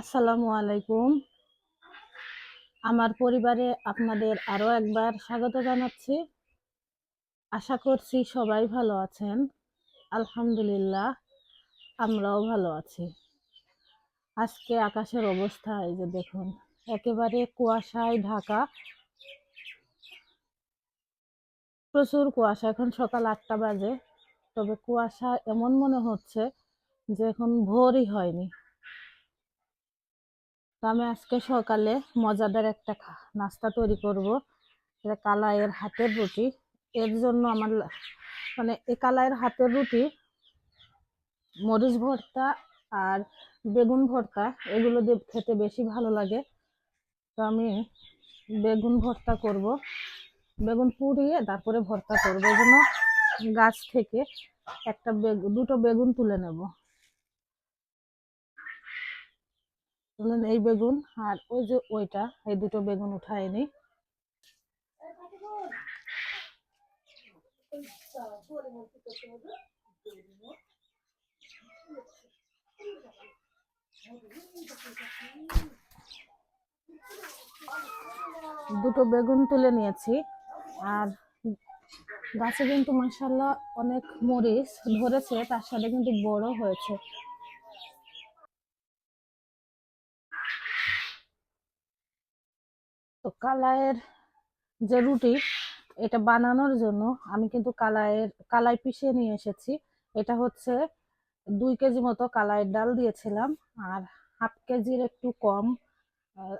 আসসালামু আলাইকুম। আমার পরিবারে আপনাদের আরও একবার স্বাগত জানাচ্ছি। আশা করছি সবাই ভালো আছেন। আলহামদুলিল্লাহ, আমরাও ভালো আছি। আজকে আকাশের অবস্থা, এই যে দেখুন, একেবারে কুয়াশায় ঢাকা। প্রচুর কুয়াশা, এখন সকাল আটটা বাজে। তবে কুয়াশা এমন মনে হচ্ছে যে এখন ভোরই হয়নি। তো আমি আজকে সকালে মজাদার একটা নাস্তা তৈরি করব। এটা কালাইয়ের হাতের রুটি। এর জন্য আমার মানে এই কালাইয়ের হাতের রুটি, মরিচ ভর্তা আর বেগুন ভর্তা, এগুলো দিয়ে খেতে বেশি ভালো লাগে। তো আমি বেগুন ভর্তা করব। বেগুন পুড়িয়ে তারপরে ভর্তা করব। এই জন্য গাছ থেকে একটা বেগুন দুটো বেগুন তুলে নেব। ধরুন এই বেগুন আর ওই যে ওইটা, এই দুটো বেগুন উঠায় নি। দুটো বেগুন তুলে নিয়েছি। আর গাছে কিন্তু মাসাল্লাহ অনেক মরিচ ধরেছে, তার সাথে কিন্তু বড় হয়েছে। তো কালাইয়ের যে রুটি, এটা বানানোর জন্য আমি কিন্তু কালাইয়ের, কালাই পিষে নিয়ে এসেছি। এটা হচ্ছে দুই কেজি মতো কালাইয়ের ডাল দিয়েছিলাম, আর হাফ কেজির একটু কম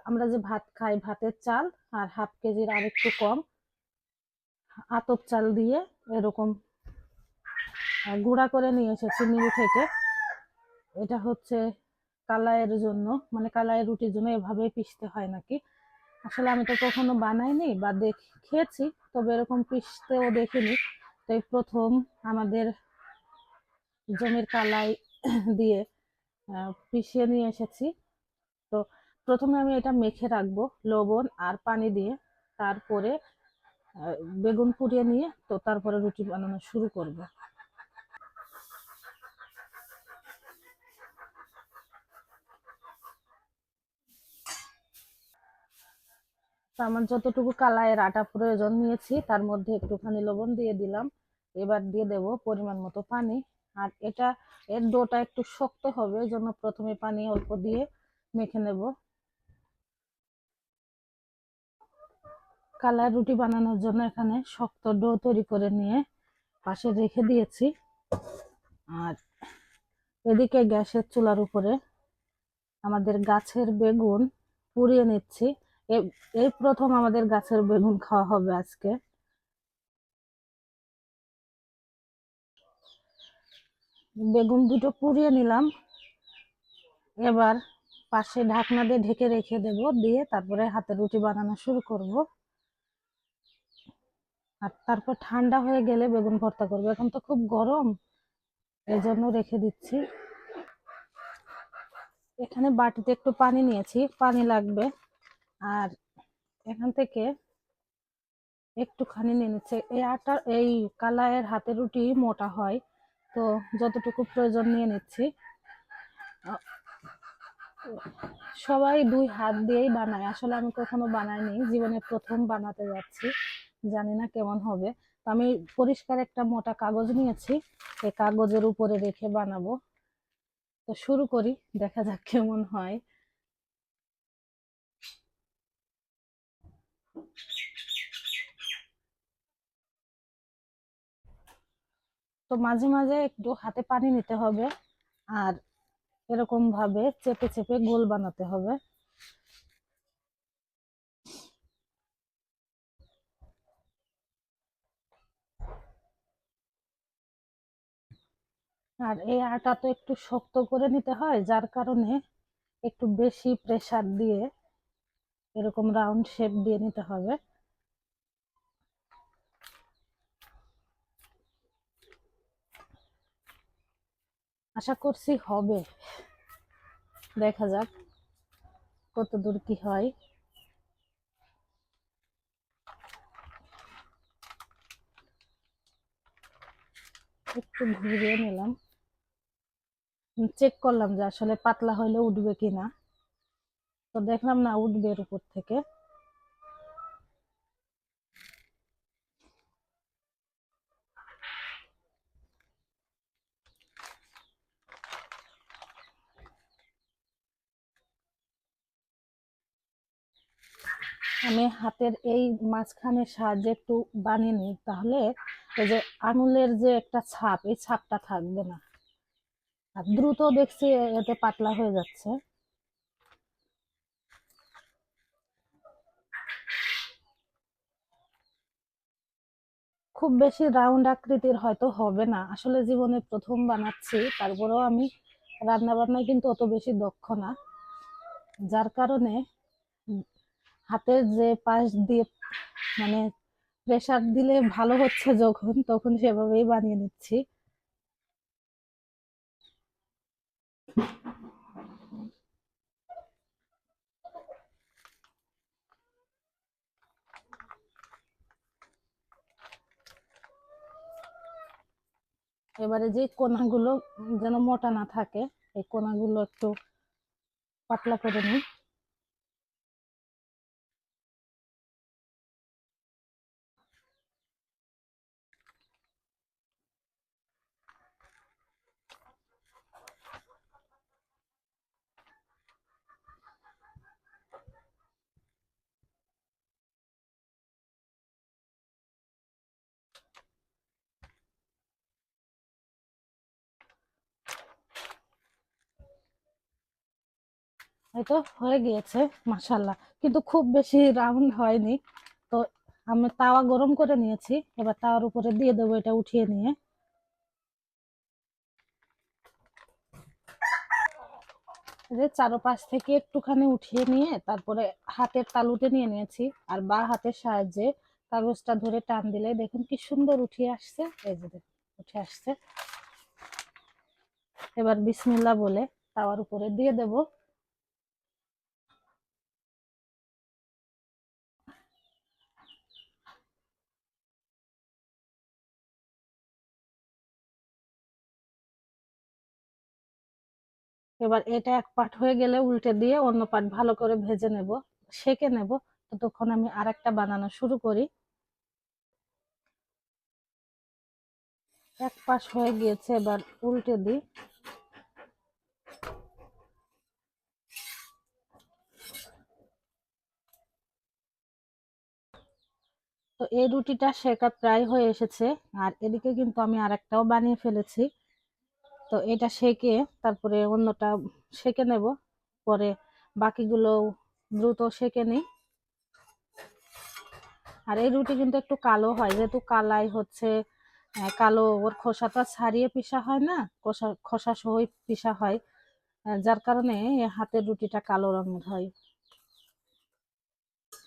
আমরা যে ভাত খাই ভাতের চাল, আর হাফ কেজির আর একটু কম আতপ চাল দিয়ে এরকম গুঁড়া করে নিয়ে এসেছি মিল থেকে। এটা হচ্ছে কালাইয়ের জন্য মানে কালাইয়ের রুটির জন্য এভাবে পিষতে হয় নাকি। আসলে আমি তো কখনো বানাইনি বা দেখ, খেয়েছি, তবে এরকম পিষতেও দেখিনি। তো এই প্রথম আমাদের জমির কালাই দিয়ে পিষিয়ে নিয়ে এসেছি। তো প্রথমে আমি এটা মেখে রাখব লবণ আর পানি দিয়ে। তারপরে বেগুন পুড়িয়ে নিয়ে, তো তারপরে রুটি বানানো শুরু করব। তো আমার যতটুকু কালাইয়ের আটা প্রয়োজন নিয়েছি, তার মধ্যে একটুখানি লবণ দিয়ে দিলাম। এবার দিয়ে দেব পরিমাণ মতো পানি। আর এটা, এর ডোটা একটু শক্ত হবে এই জন্য প্রথমে পানি অল্প দিয়ে মেখে নেব। কালার রুটি বানানোর জন্য এখানে শক্ত ডো তৈরি করে নিয়ে পাশে রেখে দিয়েছি। আর এদিকে গ্যাসের চুলার উপরে আমাদের গাছের বেগুন পুড়িয়ে নিচ্ছি। এই প্রথম আমাদের গাছের বেগুন খাওয়া হবে আজকে। বেগুন দুটো পুড়িয়ে নিলাম। এবার পাশে ঢাকনা দিয়ে ঢেকে রেখে দেব, দিয়ে তারপরে হাতে রুটি বানানো শুরু করব। আর তারপর ঠান্ডা হয়ে গেলে বেগুন ভর্তা করব। এখন তো খুব গরম এই জন্য রেখে দিচ্ছি। এখানে বাটিতে একটু পানি নিয়েছি, পানি লাগবে। আর এখান থেকে একটুখানি নিয়ে নিচ্ছে। এই আটা, এই কালাইয়ের হাতে রুটি মোটা হয়, তো যতটুকু প্রয়োজন নিয়ে নিচ্ছি। সবাই দুই হাত দিয়েই বানায়। আসলে আমি কখনো বানাইনি, জীবনে প্রথম বানাতে যাচ্ছি। জানি না কেমন হবে। তো আমি পরিষ্কার একটা মোটা কাগজ নিয়েছি। এই কাগজের উপরে রেখে বানাবো। তো শুরু করি, দেখা যাক কেমন হয়। তো মাঝে মাঝে একটু হাতে পানি নিতে হবে আর এরকম ভাবে চেপে চেপে গোল বানাতে হবে। আর এই আটা তো একটু শক্ত করে নিতে হয়, যার কারণে একটু বেশি প্রেসার দিয়ে এরকম রাউন্ড শেপ দিয়ে নিতে হবে। আশা করছি হবে। দেখা যাক কত দূর কি হয়। একটু ঘুরিয়ে নিলাম। চেক করলাম যে আসলে পাতলা হলে উঠবে কিনা। তো দেখলাম না উঠবে এর উপর থেকে। আমি হাতের এই মাঝখানের সাহায্যে একটু বানিয়ে নিই, তাহলে এই যে আঙুলের যে একটা ছাপ, এই ছাপটা থাকবে না। আর দ্রুত দেখছি এতে পাতলা হয়ে যাচ্ছে। খুব বেশি রাউন্ড আকৃতির হয়তো হবে না। আসলে জীবনে প্রথম বানাচ্ছি, তারপরেও আমি রান্না বান্নায় কিন্তু অত বেশি দক্ষ না। যার কারণে হাতের যে পাশ দিয়ে মানে প্রেসার দিলে ভালো হচ্ছে যখন, তখন সেভাবেই বানিয়ে নিচ্ছি। এবারে যে কোনাগুলো যেন মোটা না থাকে, এই কোনাগুলো একটু পাতলা করে নিই। এই তো হয়ে গিয়েছে মাসাল্লাহ কিন্তু খুব বেশি রাউন্ড হয়নি। তো আমি তাওয়া গরম করে নিয়েছি, এবার তাওয়ার উপরে দিয়ে দেবো এটা উঠিয়ে নিয়ে। যে চারোপাশ থেকে একটুখানি উঠিয়ে নিয়ে, তারপরে হাতের তালুতে নিয়ে নিয়েছি, আর বা হাতের সাহায্যে কাগজটা ধরে টান দিলে দেখুন কি সুন্দর উঠিয়ে আসছে। এই যে উঠে আসছে। এবার বিসমিল্লা বলে তাওয়ার উপরে দিয়ে দেব। এবার এটা এক পাট হয়ে গেলে উল্টে দিয়ে অন্য পাট ভালো করে ভেজে নেব, সেকে নেব। ততক্ষণ আমি আরেকটা বানানো শুরু করি। এক পাশ হয়ে গিয়েছে, এবার উল্টে দিই। তো এই রুটিটা শেখা প্রায় হয়ে এসেছে, আর এদিকে কিন্তু আমি আরেকটাও বানিয়ে ফেলেছি। তো এটা সেকে তারপরে অন্যটা সেকে নেব। পরে বাকিগুলো দ্রুত সেকে নিই। আর এই রুটি কিন্তু একটু কালো হয়, যেহেতু কালাই হচ্ছে কালো ওর খোসাটা ছাড়িয়ে পিসা হয় না, খোসা খোসা সহই পিসা হয়। যার কারণে হাতের রুটিটা কালো রঙের হয়।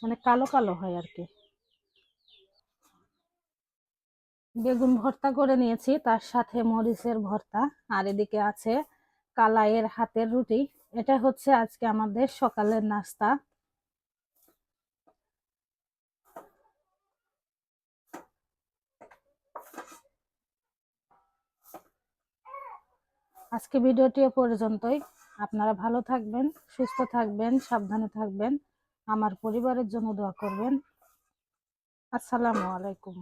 মানে কালো কালো হয় আর কি। বেগুন ভর্তা করে নিয়েছি, তার সাথে মরিচের ভর্তা, আর এদিকে আছে কালাইয়ের হাতের রুটি। এটা হচ্ছে আজকে আমাদের সকালের নাস্তা। আজকে ভিডিওটি এ পর্যন্তই। আপনারা ভালো থাকবেন, সুস্থ থাকবেন, সাবধানে থাকবেন। আমার পরিবারের জন্য দোয়া করবেন। আসসালামু আলাইকুম।